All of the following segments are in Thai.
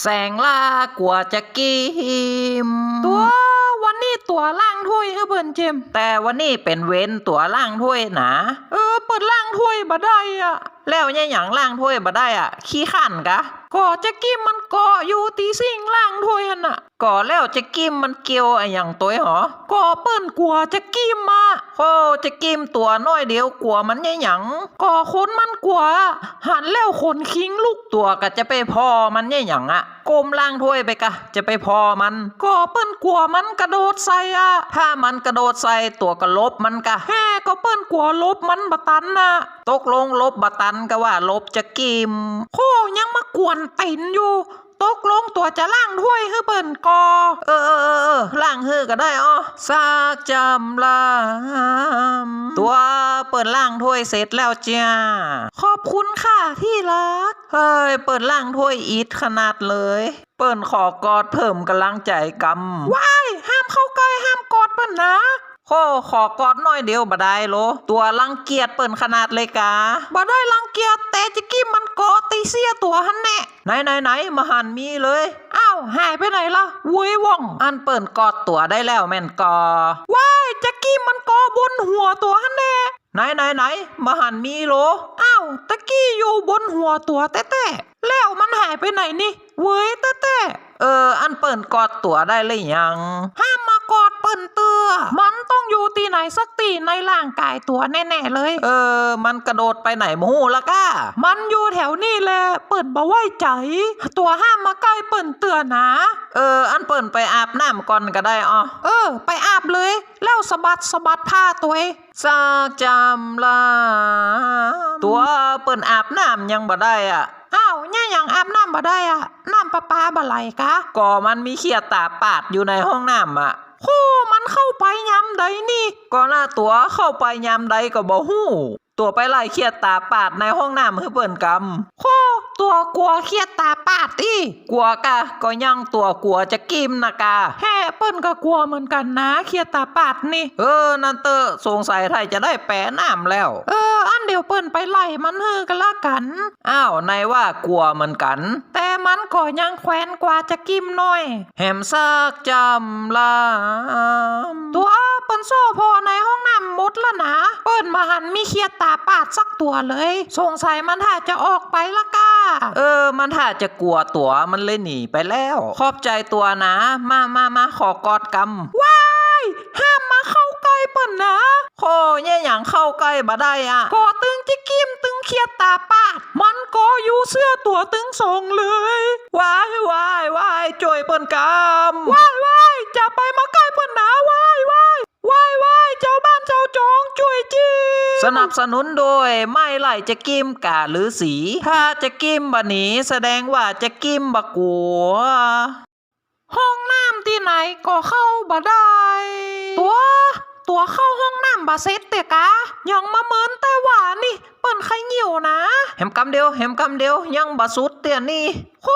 แสงล่ากว่าจะกิม ตัววันนี้ตัวล่างถ้วยให้เบิ่นเจมแต่วันนี้เป็นเว้นตัวล่างถ้วยนะ เออเปิดล่างถ้วยบ่ได้อะแล้วเนี่ยอย่างล่างถ้วยบ่ได้อะ ขี้ขันกะก็จะกี้มันเกาะอยู่ตีสิ่งล่างถ้วยหั่นน่ะก่อแล้วจะกิมมันเกี่ยวอะอย่างตัวหรอก็เปิ้นกลัวจะกี้มาโคจะกิมตัวน้อยเดียวกลัวมันเนี่ยหยังก็คนมันกลัวหันแล้วขนคิงลูกตัวก็จะไปพอมันเนี่ยหยังอะกมล่างถ้วยไปกะ จะไปพอมันก็เปิ้นกลัวมันกระโดดใส่อะถ้ามันกระโดดใส่ตัวก็ลบมันกะแฮ่ก็เปิ้นกลัวลบมันบะตันนะตกลงลบบตันก็ว่าลบจะกิมโคยังมากวนตินอยู่ ตกลงตัวจะล่างถ้วยให้เปิ้นกอ เออเออเออล่างฮือก็ได้อ้อซากจำลามตัวเปิดล่างถ้วยเสร็จแล้วจ้าขอบคุณค่ะที่รักเฮ้ยเปิดล่างถ้วยอีทขนาดเลย เปิดขอกอดเพิ่มกำลังใจกำว้ายห้ามเข้าใกล้ห้ามกอดเปิ้นนะ โคขอกอดหน้อยเดียวบ่ได้โล ตัวรังเกียจเปิ่นขนาดเลยกาบ่ได้รังเกียจแต่จะกี้มันเกาะตีเสียตัวหันแน่ไหนไหนไหนมาหันมีเลยอ้าวหายไปไหนล่ะเว้ยว่องอันเปิ่นกอดตัวได้แล้วแม่นกอว้ายจะกี้มันเกาะบนหัวตัวหันแน่ไหนไหนไหนมาหันมีโลอ้าวตะกี้อยู่บนหัวตัวแต้ๆแล้วมันหายไปไหนนี่เว้ยแต้เอออันเปิ่นกอดตัวได้เลยยังห้ามมากอด นเตือมันต้องอยู่ตีไหนสักตีในร่างกายตัวแน่ๆเลย เออ มันกระโดดไปไหนมูละก้า มันอยู่แถวนี้แหละ เปิ่นบ่ไว้ใจ ตัวห้ามมาใกล้เปิ่นเตือนนะ เออ อันเปิ่นไปอาบน้ำก่อนก็ได้อ้อเออ ไปอาบเลย แล้วสะบัดสะบัดผ้าตัวเองซากจำลามตัวเปิ่นอาบน้ำยังบ่ได้อะอ้าวเนี่ยยังอาบน้ำบ่ได้อะ น้ำประปาบ่ไหลกะก่อมันมีเขียตาปาดอยู่ในห้องน้ำอะ โคมันเข้าไปยำใดนี่ ก็น้าตัวเข้าไปยามใดก็บ่ฮู้ ตัวไปไล่เขียตาปาดในห้องน้ำให้เปิ่นกโคตัวกลัวเครียดตาปาดอีกลัวกะก็ยังตัวกลัวจะกิมนะกาแฮ่เปิ้นก็กลัวเหมือนกันนะเครียดตาปาดนี่ เออ นันเตอสงสัยไทยจะได้แปะน้ำแล้ว เออ อันเดียวเปิ้นไปไล่มันเฮือกันละกัน อ้าวในว่ากลัวเหมือนกัน มันก็ยังแควนกว่าจะกิมหน่อย แหมซากจำลามตัวเปิ้นโซ่พอในห้องน้ำหมดแล้วนะเปิ้นมาหันมีเครียดตาปาดสักตัวเลย สงสัยมันถ้าจะออกไปละก้า เออ มันถ้าจะกลัวตัวมันเลยหนีไปแล้ว ขอบใจตัวนะ มามามาขอกอดกำว้ายห้ามมาเข้าใกล้เปิ้นนะโคเนี่ยอย่างเข้าใกล้บ่ได้อะก่อตึงจิกิมตึง เครียดตาปาด มันก็อยู่เสื้อตัวตึงทรงเลยว้ายวายวายจ่วยเปิ้นกำว้ายว้ายจะไปมาใกล้เปิ้นนะว้ายว้ายว้ายว้ายเจ้าบ้านเจ้าจองช่วยจีสนับสนุนโดยไม่ไล่จะกิมกาหรือสี ถ้าจะกิมบะหนีแสดงว่าจะกิมบะกัวห้องน้ำที่ไหนก็เข้าบ่ได้ ตัวเข้าห้องน้ำบ่เซ็ตเตะกะยังมาเหมินแต่วานี่ เปิ้นไข่เหี่ยวนะแหมกำเดียวแหมกำเดียวยังบะสุดเตียนี่โค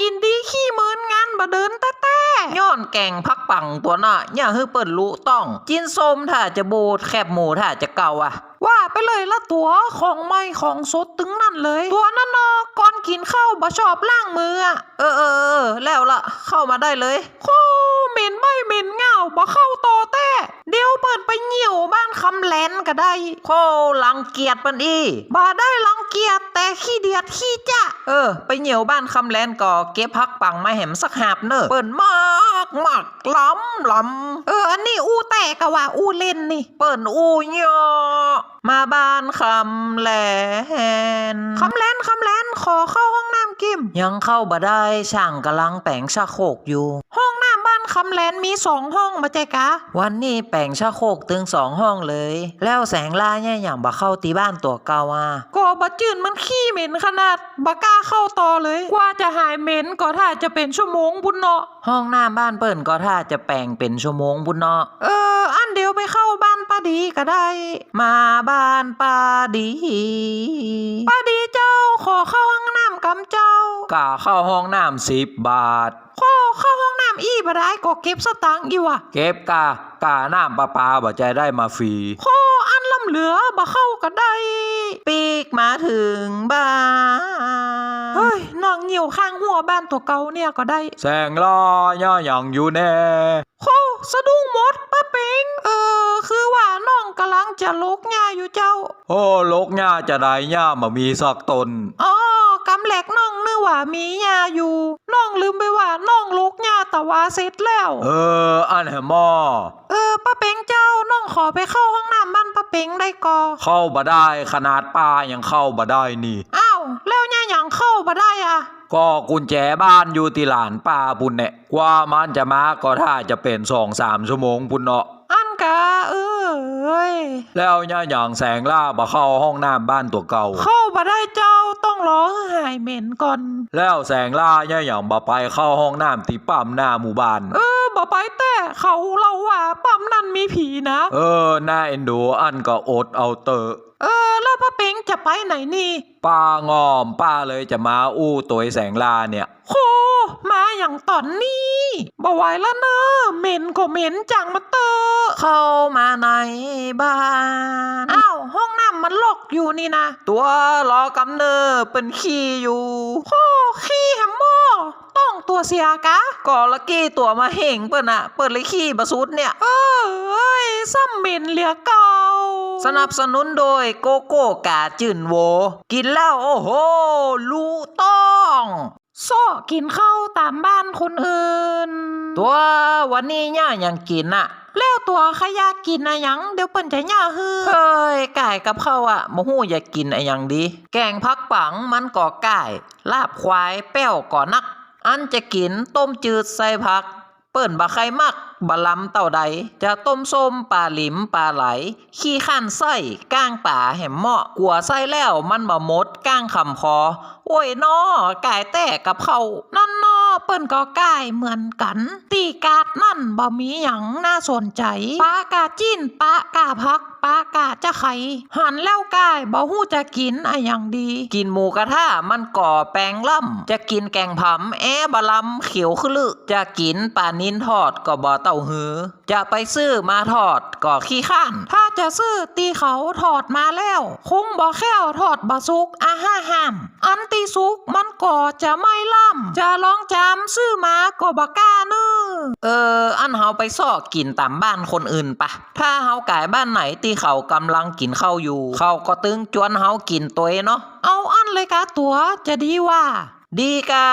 กินดีขี้เหมินงานบ่เดินแต่แต่ย้อนแกงพักปังตัวน่ะอย่าให้เปิ้นรู้ต้อง จินส้มถ้าจะโบดแคบหมูถ้าจะเก่าอะว่าไปเลยละตัวของไม่ของสดตึงนั่นเลย ตัวนั่นเนาะก่อ กินข้าวบ่ชอบล้างมืออะเออเออเออแล้วละเข้ามาได้เลยโคเหม็นไม่เหม็นเงาบ่เข้าต่อแต่เดี๋ยวเปิดไปเหี่ยวบ้านคำแลนก็ได้โคลังเกียจปันอีบ่ได้รังเกียจแต่ขี้เดียดขี้จ้ะเออ ไปเหนียวบ้านคำแลนก่อเก็บพักปังมาแหมสักหาบเนอะเปิ้นมากมากล้ำล้ำเอออันนี้อู้แต่กะว่าอู้เล่นนี่ เปิ้นอูยอมาบ้านคำแลนคำแลนคำแลนขอเข้าห้องน้ำกิม ยังเข้าบ่ได้ช่างกำลังแปลงชะโครกอยู่ ห้องน้ำบ้านคำแลนมีสองห้องมาใจกะ วันนี้แปลงชะโครกถึงสองห้องเลย แล้วแสงล่าเนี่ยอย่างบ่เข้าตีบ้านตัวเก่าอะก็บะจืนมันขี้เหม็นขนาดบะกล้าเข้าต่อเลย กว่าจะหายเหม็นก็ถ้าจะเป็นชั่วโมงบุญเนาะห้องหน้าบ้านเปิ้นก็ถ้าจะแปลงเป็นชั่วโมงบุญเนาะเอออันเดียวไปเข้าบ้านป้าดีก็ได้ มาบ้านป้าดีป้าดีเจ้าขอเข้าห้องน้ำกำเจ้ากาเข้าห้องน้ำสิบบาทขอเข้าห้องน้ำอีบ่ได้ก็เก็บสตังค์อีว่ะเก็บกากาน้ำประปาบ่ใจได้มาฟรีขออันลำเหเหลือบ่เข้าก็ได้ ปีกมาถึงบ้านเฮ้ยนางเหี่ยวข้างหัวบ้านตัวเก่าเนี่ยก็ได้ แสงลาย่าอย่างอยู่แน่ โคสะดุ้งหมดป้าเป็งเออ คือว่าน้องกำลังจะลกหญ้าอยู่เจ้า โอ้ลกหญ้าจะได้หญ้ามามีสักตนอ๋อกำแหลกน้องนึกว่ามีหญ้าอยู่น้องลืมไปว่าน้องลกหญ้าแต่ว่าเสร็จแล้ว เออ อันแหมอเออป้าเป็งเจ้าน้องขอไปเข้าห้องน้ำบ้านป้าเป็งได้กอเข้าบ่ได้ขนาดป้ายังเข้าบ่ได้นี่อ้าวแล้วหญ้า หยังเข้ามาได้อะ ก็กุญแจบ้านอยู่ที่หลานป้าปุ่นเนี่ยกว่ามันจะมาก็ถ้าจะเป็นสองสามชั่วโมงปุ่นเนาะอันกะเออเอ้ยแล้วย่าอย่างแสงล่าบ่เข้าห้องน้ำบ้านตัวเก่า เข้ามาได้เจ้าต้องรอให้หายเหม็นก่อน แล้วแสงล่าย่าอย่างบ่ไปเข้าห้องน้ำที่ปั๊มหน้าหมู่บ้าน เออบ่ไปแต่เขาเราว่าปั๊มนั่นมีผีนะ เออน่าเอ็นดูอันก็อดเอาเตอะ เออ แล้วป้าเป็งจะไปไหนนี่ ป้างอมป้าเลยจะมาอู้ตัวไอ้แสงล่าเนี่ยโคมาอย่างตอนนี้บ่ไหวแล้วเนอะเหม็นก็เหม็นจังมาเตอะเข้ามาในบ้านอ้าวห้องน้ำมันล็อกอยู่นี่นะ ตัวรอกำเนิดเป็นขี้อยู่โคขี้แฮมโมต้ องตัวเสียกะก็ละกี้ตัวมาเห่งเปิ้นอะเปิ้นเลยขี้บะสุดเนี่ย เออยซ้ำเหม็นเหลือเก่า สนับสนุนโดยโกโก้กาจื่นโว กินแล้วโอ้โหรู้ต้องโซ้อกินข้าวตามบ้านคนอื่น ตัววันนี้ย่ายังกินอะแล้วตัวขยะกินอะยัง เดี๋ยวเปิ้นจะย่าฮือเฮ้ยไก่กับข้าวอะมหูอยากกินอะยังดี แกงพักปังมันก่อไก่ลาบควายแป้วก่อนัก อันจะกินต้มจืดใส่ผัก เปิ้นบะไข่มักบะลำเต่าใด จะต้มส้มปลาหลิมปลาไหล ขี้ข้านไส้ก้างป่าแหมเหมาะกัวไส้แล้วมันบะมดก้างคำคอ โอ้ยนอไก่แต่กับเขานั่นนอเปิ้นก็ก่ายเหมือนกัน ตีกาดนั่นบ่มีหยังน่าสนใจปลากาจิ้นปลากาพัก ปลากาจะไข่หันแล้วก่ายบ่ฮู้จะกินอะหยังดี กินหมูกระทะมันก่อแปลงล่ำจะกินแกงผำแอบะลำเขียวขึ้นลึจะกินปลานินทอดก็บ่เต้าหือ จะไปซื้อมาทอดก็ขี้ข้าน ถ้าจะซื้อตีเขาถอดมาแล้ว คงบ่แค่วถอดบ่สุกอาห้าห้ามอันตีสุกมันก็จะไม่ล่ำจะลองจำซื้อมาก็บ่กล้าเนื้อเอออันเฮาไปซอกกินตามบ้านคนอื่นปะถ้าเฮากายบ้านไหนที่เขากำลังกินข้าวอยู่ เขาก็ตึงจวนเฮากินตัวเนาะ เอาอันเลยกะตัวจะดีว่า ดีกา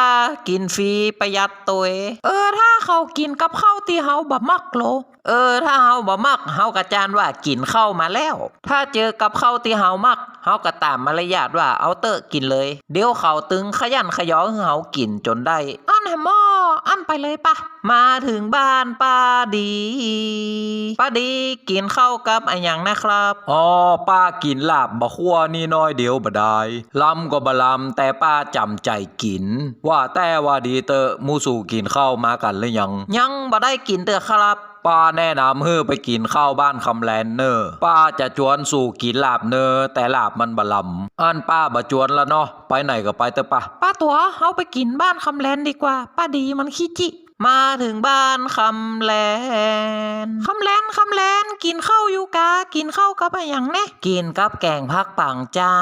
กินฟรีประหยัดตัวเออถ้าเขากินกับข้าวที่เฮาบ่มักโลเออ ถ้าเฮาบ่มักเฮากะจานว่ากินข้าวมาแล้ว ถ้าเจอกับข้าวที่เฮามักเฮาก็ตามมารยาทว่าเอาเตอะกินเลย เดี๋ยวเขาตึงขยันขยอให้เฮากินจนได้อันแฮมอ อันไปเลยปะ มาถึงบ้านป้าดีป้าดีกินข้าวกับอะไรอย่างนะครับอ๋อป้ากินลาบบะคั่วนี่น้อยเดียวบ่ได้ลำก็บะลำแต่ป้าจำใจกิน ว่าแต่ว่าดีเตอะหมูสู่กินข้าวมากันหรือยัง ยังบ่ได้กินเตอะครับ ป้าแนะนำเฮ้อไปกินข้าวบ้านคำแลนเนอร์ป้าจะจวนสู่กินลาบเนอแต่ลาบมันบะลำอันป้าบะจวนแล้วเนาะไปไหนก็ไปเตอะปะป้าตัวเฮาไปกินบ้านคำแลนดีกว่า ป้าดีมันขี้จิ มาถึงบ้านคำแลนคำแลนคำแลนกินข้าวอยู่กา กินข้าวกับอะหยังแน่กินกับแกงพักปังเจ้า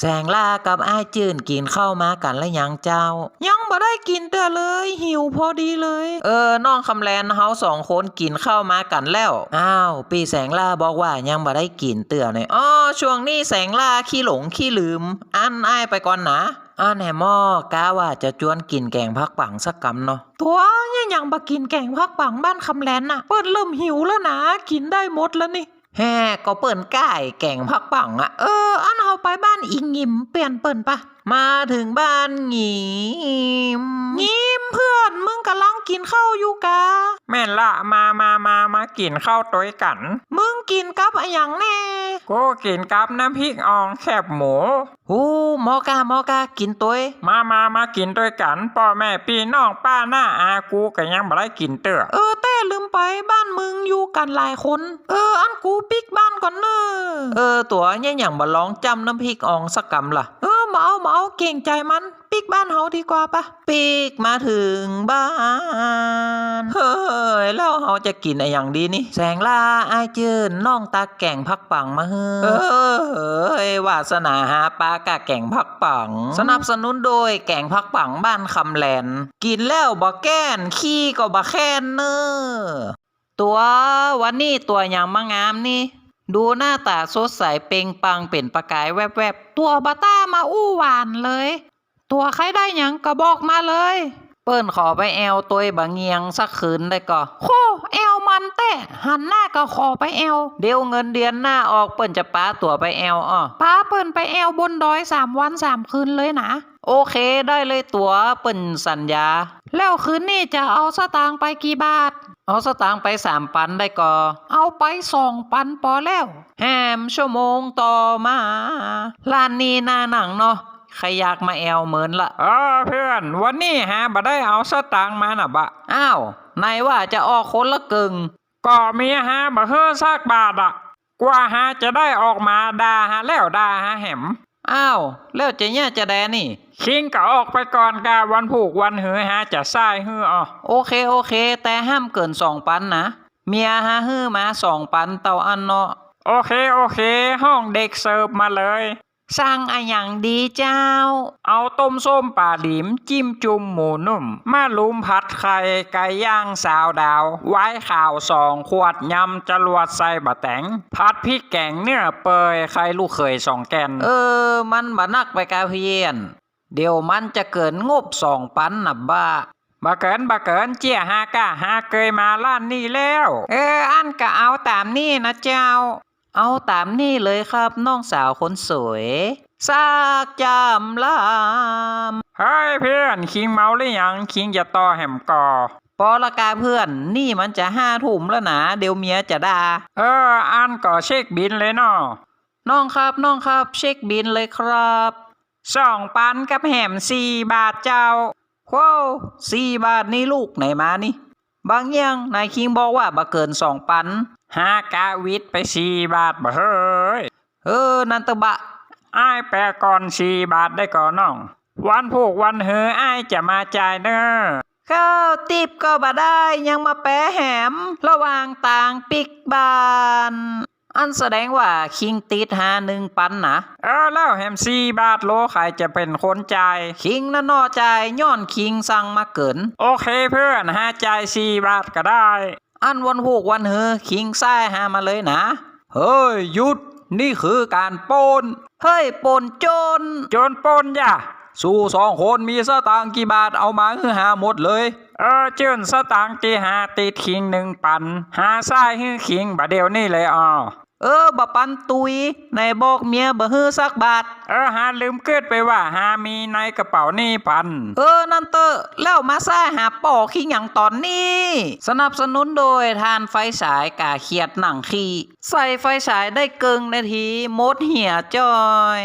แสงล่ากับไอ้จืนกินข้าวมากันแล้วยังเจ้ายัง บ่ได้กินเด้อเลย หิวพอดีเลย เออน้องคำแลนเฮาสองคนกินข้าวมากันแล้วอ้าวปีแสงล่าบอกว่ายังบ่ได้กินเตื่อเนี่ยอ๋อช่วงนี้แสงล่าขี้หลงขี้ลืม อันอ้ายไปก่อนนะอันแหมออกาว่าจะจวนกินแกงพักปังสักกำเนาะตัวเนี่ยยังบ่กินแกงพักปังบ้านคำแลนน่ะ เปิดเริ่มหิวแล้วนะ กินได้หมดแล้วนี่แฮ่ก็เปิ่นก้ายแกงพักปังอะเออ อันเฮาไปบ้านอิงยิมเปลี่ยนเปิ่นปะ มาถึงบ้านหงีมยิมเพื่อนมึงกำลังกินข้าวอยู่กาแม่นละมามามามากินข้าวต้วยกัน มึงกินกับอะหยังแน่กูกินกับน้ำพริกอ่องแคบหมูหูหมอกาหมอกากินตัวเองมามามากินด้วยกันพ่อแม่พี่น้องป้าหน้าอากูก็ยังบ่ได้กินเตื้อเออแต่ลืมไปบ้านมึงอยู่กันหลายคน เอออันกูปิกบ้านก่อนเนอะเออตัวเนี่ยอย่างมาลองจำน้ำพริกอองสักกำล่ะเออมาเอามาเอาเก่งใจมัน ปิกบ้านเฮาดีกว่าปะปีกมาถึงบ้าน เฮ้ยแล้วเฮาจะกินอะไรอย่างดีนี่ แสงลาอายเจินน้องตาแก่งพักปังมาเฮ้ย วาสนาหาปลากะแก่งพักปัง สนับสนุนโดยแก่งพักปังบ้านคำแหลน กินแล้วบ่แก้น ขี้ก็บ่แค้นเนอตัววันนี้ตัวอย่างมางามนี่ ดูหน้าตาสดใสเปล่งปังเป็นประกายแวบๆ ตัวบาต้ามาอู้หวานเลย ตัวใครได้ยังก็บอกมาเลย เปิ้นขอไปแอวตัวบะเงียงสักคืนได้ก่อโคแอลมันแต่หันหน้าก็ขอไปแอลเดี๋ยวเงินเดือนหน้าออกเปิ้นจะป้าตัวไปแอวอ้อป้าเปิ่นไปแอลบนดอยสามวันสามคืนเลยนะ โอเคได้เลยตัวเปิ้นสัญญา แล้วคืนนี้จะเอาสตางค์ไปกี่บาท เอาสตางค์ไปสามปันได้ก่อ เอาไปสองปันปอแล้ว แฮมชั่วโมงต่อมาร้านนี้หน้าหนังเนาะใครอยากมาแอวเหมือนละเออเพื่อน วันนี้ฮะบ่ได้เอาสตางค์มาน่ะบะอ้าวนายว่าจะออกคนละกึ่งก็มีฮะบ่เฮือซากบาทอะ กว่าฮะจะได้ออกมาด่าฮะแล้วด่าฮะแหม อ้าวแล้วจะเนี่ยจะแดนี่ คิงก็ออกไปก่อนกาวันผูกวันหือฮะจะทรายฮืออ่อโอเคโอเค แต่ห้ามเกินสองปันนะเมียฮะฮื้อมาสองปันเตาอันเนาะโอเคโอเค ห้องเด็กเสิร์ฟมาเลย สั่งอะอย่างดีเจ้า เอาต้มส้มป่าหลิมจิ้มจุ่มหมูนุ่ม มาลุมผัดไข่ไก่ย่างสาวดาว ไว้ข่าวสองขวดยำจรวดใส่บะแตงผัดพริกแกงเนื้อเปยไข่ลูกเขยสองแกน เออ มันบานักไปกาเพียน เดี๋ยวมันจะเกินงบสองปันนะบ้าบะเกินบะเกินเจียฮากะฮาเคยมาล้านนี่แล้ว เอออันก็เอาตามนี่นะเจ้า เอาตามนี่เลยครับน้องสาวคนสวยซากจำลามเฮ้ยเพื่อนคิงเมาหรือยังคิงจะต่อแหมก่อปอละกาเพื่อนนี่มันจะห้าทุ่มแล้วนะเดี๋ยวเมียจะด่าเอออันก็เช็คบินเลยเนาะน้องครับน้องครับเช็คบินเลยครับสองปันกับแหมสี่บาทเจ้าว้าวสี่บาทนี่ลูกไหนมานี่ บางอย่างนายคิงบอกว่าบ่เกินสองปัน ฮากาวิทไปสี่บาทบ่เฮ้ยเออนันตะบะอ้ายแปลก่อนสี่บาทได้ก่อนน้อง วันผูกวันเฮออ้ายจะมาจ่ายเนอข้าวติบก็บ่ได้ยังมาแปะแหม ระหว่างต่างปิกบาน อันแสดงว่าคิงติดหาหนึ่งปันนะเออแล้วแหมสี่บาทโลใครจะเป็นคนจ่ายคิงนั่นนอใจายย้อนคิงสั่งมาเกิน โอเคเพื่อนหาจ่ายสี่บาทก็ได้ อันวันหูกวันเฮอคิงซ้ายหามาเลยนะ เฮ้ยหยุด นี่คือการปล้นเฮ้ยปล้นโจรโจนปล้นย่ะสู้สองคนมีสตางค์กี่บาทเอามาคือหาหมดเลย เออเจิ้นสตางค์ที่หาติดคิงหนึ่งปัน หาซ้ายฮื้อคิงบาเดียวนี่เลยอ่อ เออบะปันตุยในบอกเมียบ่ฮื้อสักบาท เออหาลืมเกิดไปว่าหามีในกระเป๋านี่พัน เออ นั่นเตอะแล้วมาซ่าหาป่อขี้หยังตอนนี้ สนับสนุนโดยทานไฟฉายกาเขียดหนังขี้ ใส่ไฟฉายได้เกิงนาทีมดเหี่ยจอย